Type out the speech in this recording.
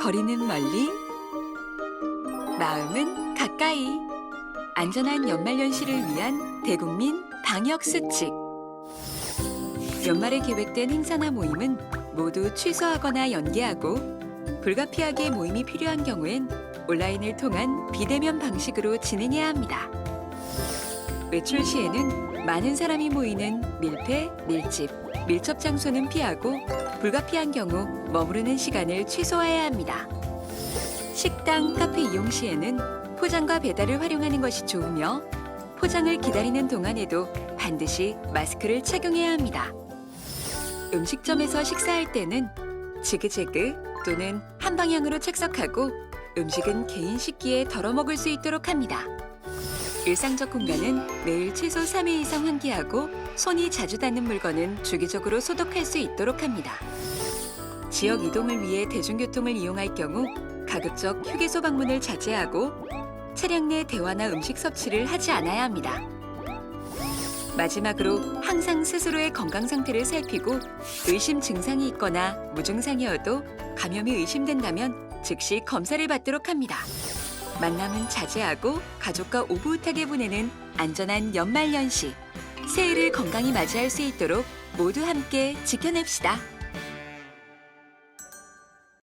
거리는 멀리, 마음은 가까이. 안전한 연말연시를 위한 대국민 방역 수칙. 연말에 계획된 행사나 모임은 모두 취소하거나 연기하고 불가피하게 모임이 필요한 경우엔 온라인을 통한 비대면 방식으로 진행해야 합니다. 외출 시에는 많은 사람이 모이는 밀폐, 밀집, 밀접 장소는 피하고 불가피한 경우 머무르는 시간을 최소화해야 합니다. 식당, 카페 이용 시에는 포장과 배달을 활용하는 것이 좋으며 포장을 기다리는 동안에도 반드시 마스크를 착용해야 합니다. 음식점에서 식사할 때는 지그재그 또는 한 방향으로 착석하고 음식은 개인 식기에 덜어 먹을 수 있도록 합니다. 일상적 공간은 매일 최소 3회 이상 환기하고 손이 자주 닿는 물건은 주기적으로 소독할 수 있도록 합니다. 지역 이동을 위해 대중교통을 이용할 경우 가급적 휴게소 방문을 자제하고 차량 내 대화나 음식 섭취를 하지 않아야 합니다. 마지막으로 항상 스스로의 건강 상태를 살피고 의심 증상이 있거나 무증상이어도 감염이 의심된다면 즉시 검사를 받도록 합니다. 만남은 자제하고 가족과 오붓하게 보내는 안전한 연말연시. 새해를 건강히 맞이할 수 있도록 모두 함께 지켜냅시다.